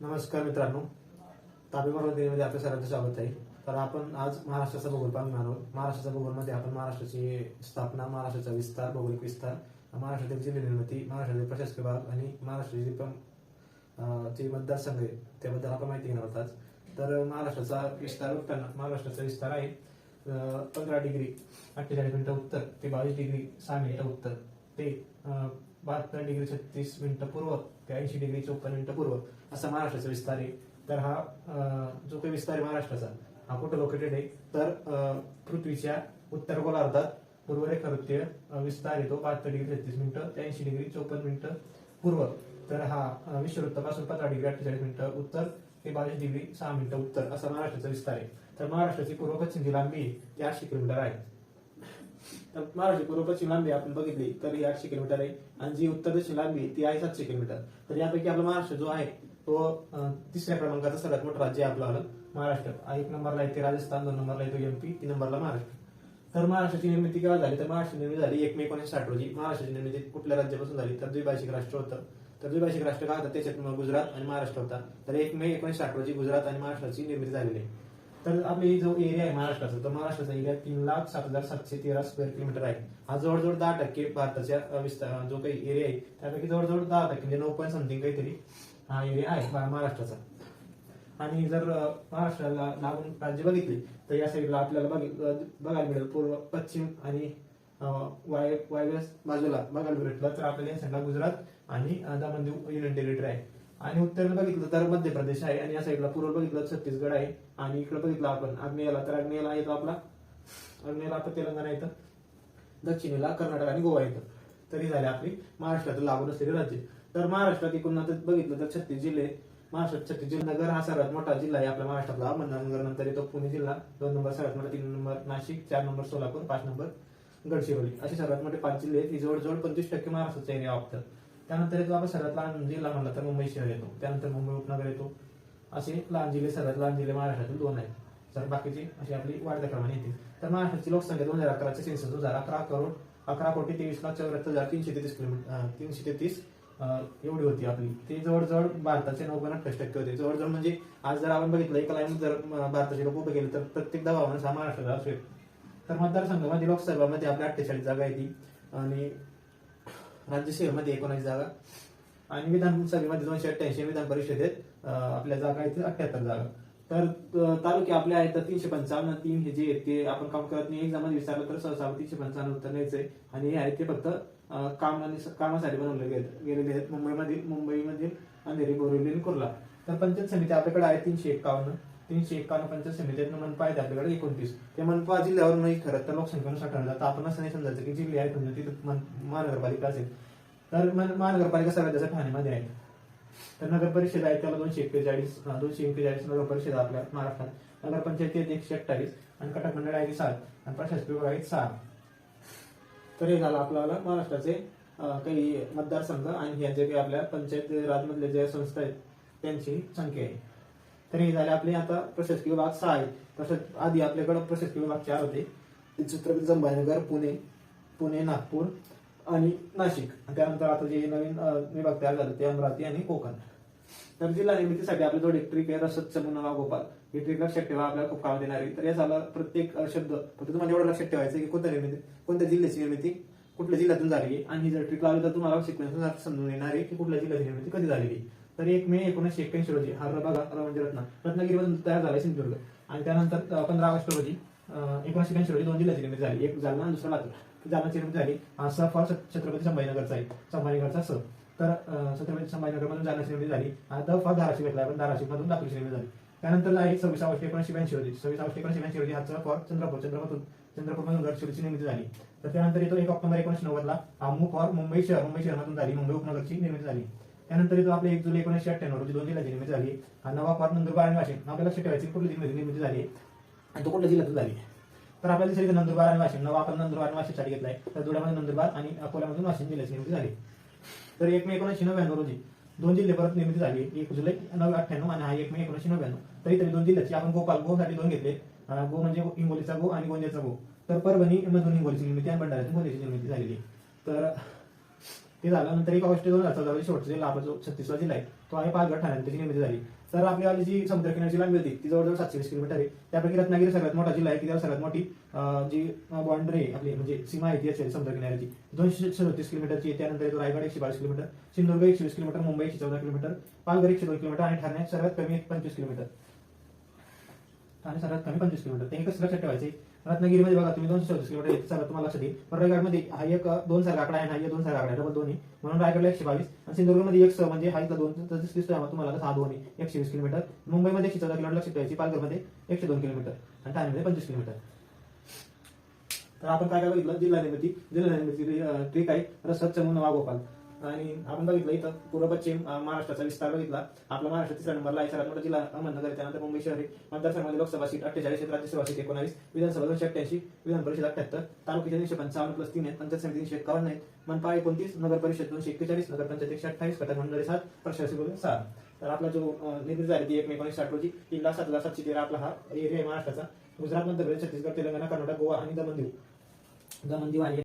नमस्कार मित्रांनो. तापी मध्ये आपल्या सर्वांचं स्वागत आहे. तर आपण आज महाराष्ट्राचा भूगोल पाहणार आहोत. महाराष्ट्राच्या भूगोलमध्ये आपण महाराष्ट्राची स्थापना महाराष्ट्राचा विस्तार भौगोलिक विस्तार महाराष्ट्रातील जिल्हा निर्मिती महाराष्ट्रातील प्रशासकीय भाग आणि महाराष्ट्राचे पण जे मतदारसंघ आहे त्याबद्दल आपण माहिती घेणार आहोत आज. तर महाराष्ट्राचा विस्तार बघताना महाराष्ट्राचा विस्तार आहे. पंधरा डिग्री अठ्ठेचाळीस मिनिटं उत्तर ते बावीस डिग्री सहा मिनिटं उत्तर ते बहात्तर डिग्री छत्तीस मिनिटं पूर्व ते ऐंशी डिग्री चौपन्न मिनिटं पूर्व असा महाराष्ट्राचा विस्तार आहे. तर हा जो काही विस्तार आहे महाराष्ट्राचा हा कुठं लोकेटेड आहे? तर पृथ्वीच्या उत्तर गोलार्धात पूर्व रेखावृत्तीय अं, विस्तार येतो बहात्तर डिग्री छत्तीस मिनिटं ते ऐंशी डिग्री चौपन्न मिनिटं पूर्व. तर हा विश्ववृत्तापासून पंधरा डिग्री अठ्ठेचाळीस मिनिटं उत्तर ते बावीस डिग्री सहा मिनिटं उत्तर असा महाराष्ट्राचा विस्तार आहे. तर महाराष्ट्राची पूर्व पश्चिम जी लांबी ती आठशे किलोमीटर आहे. तर महाराष्ट्र पूर्व पश्चिम लांबी आपण बघितली तर ही आठशे किलोमीटर आहे. आणि जी उत्तर दक्षिण लांबी आहे ती आहे सातशे किलोमीटर. तर यापैकी आपला महाराष्ट्र जो आहे तो तिसऱ्या क्रमांकाचा सर्वात मोठं राज्य आहे आपलं आलं महाराष्ट्र. एक नंबरला येते राजस्थान दोन नंबरला येतो एमपी तीन नंबरला महाराष्ट्र. तर महाराष्ट्राची निर्मिती केव्हा झाली? तर महाराष्ट्र निर्मिती झाली एक मे एकोणीसशे साठ रोजी. महाराष्ट्राची निर्मिती कुठल्या राज्यापासून झाली? तर द्विभाषिक राष्ट्र होतं. तर द्विभाषिक राष्ट्र काय होतं? त्याच्यात गुजरात आणि महाराष्ट्र होता. तर एक मे एकोणीसशे साठ रोजी गुजरात आणि महाराष्ट्राची निर्मिती झालेली आहे. तर आपली जो एरिया आहे महाराष्ट्राचा तर महाराष्ट्राचा एरिया तीन लाख सात हजार सातशे तेरा स्क्वेअर किलोमीटर आहे. हा जवळजवळ दहा टक्के भारताच्या विस्तार जो काही एरिया आहे त्यापैकी जवळजवळ दहा टक्के म्हणजे नऊ पॉईंट समथिंग काहीतरी हा एरिया आहे महाराष्ट्राचा. आणि जर महाराष्ट्राला लागून राज्य बघितली तर या साईडला आपल्याला बघायला मिळेल पूर्व पश्चिम आणि वाय वायव्य बाजूला बघायला भेटलं तर आपल्याला या साईडला गुजरात आणि अ, दमण युनियन टेरिटरी आहे. आणि उत्तरेला बघितलं तर मध्य प्रदेश आहे आणि या साईडला पूर्व बघितलं तर छत्तीसगड आहे. आणि इकडे बघितलं आपण आग्नेयाला. तर आग्नेयाला येतो आपला. आग्नेयाला आता तेलंगणा येतं. दक्षिणेला कर्नाटक आणि गोवा येतं. तरी झाले आपली महाराष्ट्रात लागून असलेले राज्य. तर महाराष्ट्रात एकूण बघितलं तर छत्तीस जिल्हे. महाराष्ट्रात छत्तीस जिल्हा नगर हा सर्वात मोठा जिल्हा आहे. आपल्या महाराष्ट्रातला अहमदनगर नंतर येतो पुणे जिल्हा. दोन नंबर सर्वात मोठा तीन नंबर नाशिक चार नंबर सोलापूर पाच नंबर गडचिरोली. असे सर्वात मोठे पाच जिल्हे आहेत. ही जवळजवळ पंचवीस टक्के महाराष्ट्राचा एरिया वापतात त्यानंतर येतो आपण सर्वात लहान म्हणजे जिल्हा म्हणला तर मुंबई शहर येतो. त्यानंतर मुंबई उपनगर येतो. असे लहान जिल्हे सर्वात लहान जिल्हे महाराष्ट्रातील दोन आहेत. तर बाकीची अशी आपली वाढत्या क्रमाने येते तर महाराष्ट्राची लोकसंख्या दोन हजार अकराचे सेन्ससनुसार अकरा करोड अकरा कोटी तेवीस लाख चौऱ्याहत्तर हजार तीनशे तेहतीस किलोमीटर तीनशे तेहतीस एवढी होती आपली. ते जवळजवळ भारताचे नऊ पॉईंट अठ्ठावीस टक्के होते. जवळजवळ म्हणजे आज जर आपण बघितलं एका लाईन जर भारताचे लोक उभे केले तर प्रत्येक दहा हा महाराष्ट्राचा असेल तर मतदारसंघामध्ये लोकसभेमध्ये आपल्या अठ्ठेचाळीस जागा येते आणि राज्यसेवेमध्ये एकोणीस जागा. आणि विधानसभेमध्ये दोनशे अठ्ठ्याऐंशी विधान परिषदेत आपल्या जागा आहेत अठ्याहत्तर जागा. तर तालुके आपले आहेत तर तीनशे पंचावन्न तीन हे जे आहेत ते आपण काम करत नाही. एक्झाम विचारलं तर सहसा तीनशे पंचावन्न उत्तर आहे. आणि हे आहेत ते फक्त काम आणि कामासाठी बनवले गेले- गेलेले आहेत. मुंबईमधील मुंबईमधील अंधेरी बोरिवली आणि कुर्ला. तर पंचायत समिती आपल्याकडे आहे तीनशे एकावन्न. तीनशे एकावन्न पंच्याऐंशी म्हणजे मनपा आहेत आपल्याकडे एकोणतीस. ते मनपा जिल्ह्यावर नाही खरं तर लोकसंख्येनुसार ठरलं तर आपण असं नाही समजायचं की जिल्हे आहेत म्हणजे तिथं मन- महानगरपालिका असेल. तर महानगरपालिका सगळ्यात जास्त ठाण्यामध्ये आहे तर नगर परिषद आहे त्याला दोनशे एक्केचाळीस दोनशे एक्केचाळीस नगर परिषद आपल्या महाराष्ट्रात. नगर पंचायती आहेत एकशे अठ्ठावीस आणि कटक मंडळ आहे सात आणि प्रशासकीय विभाग आहेत सहा. तर हे झालं आपल्याला महाराष्ट्राचे काही मतदारसंघ आणि ह्या जे काही आपल्या पंचायत राजमधल्या ज्या संस्था आहेत त्यांची संख्या आहे. तर हे झाले आपले आता प्रशासकीय विभाग सहा आहे तसंच आधी आपल्याकडे प्रशासकीय विभाग चार होते. ते छत्रपती संभाजीनगर पुणे पुणे नागपूर आणि नाशिक. त्यानंतर आता जे नवीन विभाग तयार झाले ते अमरावती आणि कोकण. तर जिल्हा निर्मितीसाठी आपल्या जो ट्रिक आहे रसद चमुना गोपाल. ही ट्रिक लक्षात ठेवा आपल्याला खूप काम देणार आहे. तर या झाला प्रत्येक शब्द. फक्त तुम्हाला एवढं लक्षात ठेवायचं आहे की कोणत्या निर्मिती कोणत्या जिल्ह्याची निर्मिती कुठल्या जिल्ह्यातून झाली आहे. आणि ही जर ट्रिक लावली तर तुम्हाला सिक्वेन्स समजून येणार आहे की कुठल्या जिल्ह्याची निर्मिती कधी झालेली आहे. तर एक मे एकोणीसशे एक्क्याऐंशी रोजी हा बघा र म्हणजे रत्न रत्नागिरीमधून तयार झाला सिंधुदुर्ग. आणि त्यानंतर पंधरा ऑगस्ट रोजी एकोणीसशे एक्क्याऐंशी रोजी दोन जिल्ह्याची निर्मिती झाली. एक जालना आणि दुसरा लातूर. जालनाची निर्मिती झाली. हा स फॉर छत्रपती संभाजीनगरचा आहे संभाजीनगरचा स. तर छत्रपती संभाजीनगरमधून जालनाची निर्मिती झाली. आणि द फॉर धाराशिव घेतला पण धाराशिवमधून लातूरची निर्मिती झाली. त्यानंतर आहे सव्वीस ऑगस्ट एकोणीशे ब्याऐंशी रोजी. सव्वीस ऑगस्ट एकोणीशे ब्याऐंशी रोजी हा फॉर चंद्रपूर. चंद्रपूरमधून चंद्रपूरमधून गडचिरोलीची निर्मिती झाली. तर त्यानंतर येतो एक ऑक्टोबर एकोणीशे नव्वदला अमू फॉर मुंबई शहर मुंबई शहरातून झाली. मुंबई उपनगरची निर्मिती झाली. त्यानंतर येतो आपले एक जुलै एकोणीशे अठ्ठ्याण्णव रोजी दोन जिल्ह्याची निर्मिती झाली. हा नवा फॉर नंदुरबार आणि वाशिम. आपल्याला लक्षात ठेवायची कुठल्या जिल्ह्याची निर्मिती झाली. आणि तो कुठल्या जिल्ह्यात झाली? तर आपल्याला दिसेल नंदुरबार आणि वाशिम. नवा आपण नंदुरबार आणि वाशिमसाठी घेतलाय. तर धुळ्यामध्ये नंदुरबार आणि अकोल्यामधून वाशिम जिल्ह्याची निर्मिती झाली. तर एक मे एकोणीसशे नव्याण्णव रोजी दोन जिल्हे परत निर्मिती झाली. एक जुलै नऊ अठ्ठ्याण्णव आणि हा एक मे एकोणीशे नव्याण्णव. तरी तरी दोन जिल्ह्याची. आपण गोपाल गो साठी दोन घेतले. गो म्हणजे हिंगोलीचा गो आणि गोंदियाचा गो. तर परभणी मधून हिंगोलीची निर्मिती आणि भंडाऱ्यातून गोंदियाची निर्मिती झालेली. तर ते झालं नंतर एक ऑगस्ट दोन हजार चौदा शेवटचा जिल्हा आपला जो छत्तीसवा जिल्हा आहे तो आहे पालघर ठाण्यात त्याची निर्मिती झाली. तर आपल्याला जी समुद्रकिनारी लांबी होती ती जवळजवळ सातशे किलोमीटर आहे. त्यापैकी रत्नागिरी सगळ्यात मोठा जिल्हा आहे की त्यावर सगळ्यात मोठी जी बाउंड्री आहे आपली म्हणजे सीमा आहे ती असेल समुद्रकिनाऱ्याची. दोनशे सदतीस किलोमीटरची त्यानंतर येतो रायगड एकशे बावीस किलोमीटर सिंधुदुर्ग एकशे वीस किलोमीटर मुंबई एकशे चौदा किलोमीटर पालघर एकशे दोन किलोमीटर आणि ठाणे सर्वात कमी पंचवीस किलोमीटर. आणि सर्वात कमी पंचवीस किलोमीटर. ते एकच लक्षात ठेवायचे रत्नागिरीमध्ये बघा तुम्ही दोनशे चौतीस किलोमीटर आहे, चालत तुम्हाला लक्षात येईल. पण रायगडमध्ये हा एक दोन सारखा आकडा आहे आणि हा एक दोन सारखा आकडा आहे. डबल दोन्ही. म्हणून रायगडला एकशे बावीस आणि सिंधुदुर्गमध्ये एक स म्हणजे हा इथला दोन तसंच दिसतोय तुम्हाला हा दोन एकशे वीस किलोमीटर. मुंबईमध्ये एकशे चौदा किलोमीटर लक्षात ठेवायची पालघरमध्ये एकशे दोन किलोमीटर आणि ठाण्यामध्ये पंचवीस किलोमीटर. तर आपण काय काय बघितलं? जिल्हा निर्मिती जिल्हा निर्मिती ट्रिक आहे रसद चमून वागोपाल आणि आपण बघितलं इथं पूर्व पश्चिम महाराष्ट्राचा विस्तार बघितला. आपला महाराष्ट्र तिसऱ्या नंबरला आहे सर्वात मोठा जिल्हा अहमदनगर त्यानंतर मुंबई शहर आहे. मतदारसंघामध्ये लोकसभा सीट अठ्ठेचाळीस राज्यसभा सीट एकोणावीस विधानसभा दोनशे अठ्ठ्याऐंशी विधान परिषद अठ्ठ्याहत्तर तालुक्याचे तीनशे पंचावन्न प्लस तीन आहेत पंचायत समिती तीनशे एकावन्न आहेत. मनपा एकोणतीस नगर परिषद दोनशे एक्केचाळीस नगर पंचायत एकशे अठ्ठावीस घटक मंडळे सात प्रशासकीय सहा. तर आपला जो अं, निर्मिती झाली ती एक मे एकोणीसशे साठ रोजी. तीन लाख सात हजार सातशे तेरा आपला हा एरिया आहे महाराष्ट्राचा. गुजरात मध्य प्रदेश छत्तीसगड तेलंगणा कर्नाटक गोवा आणि दमन दीव दमन दीव आणि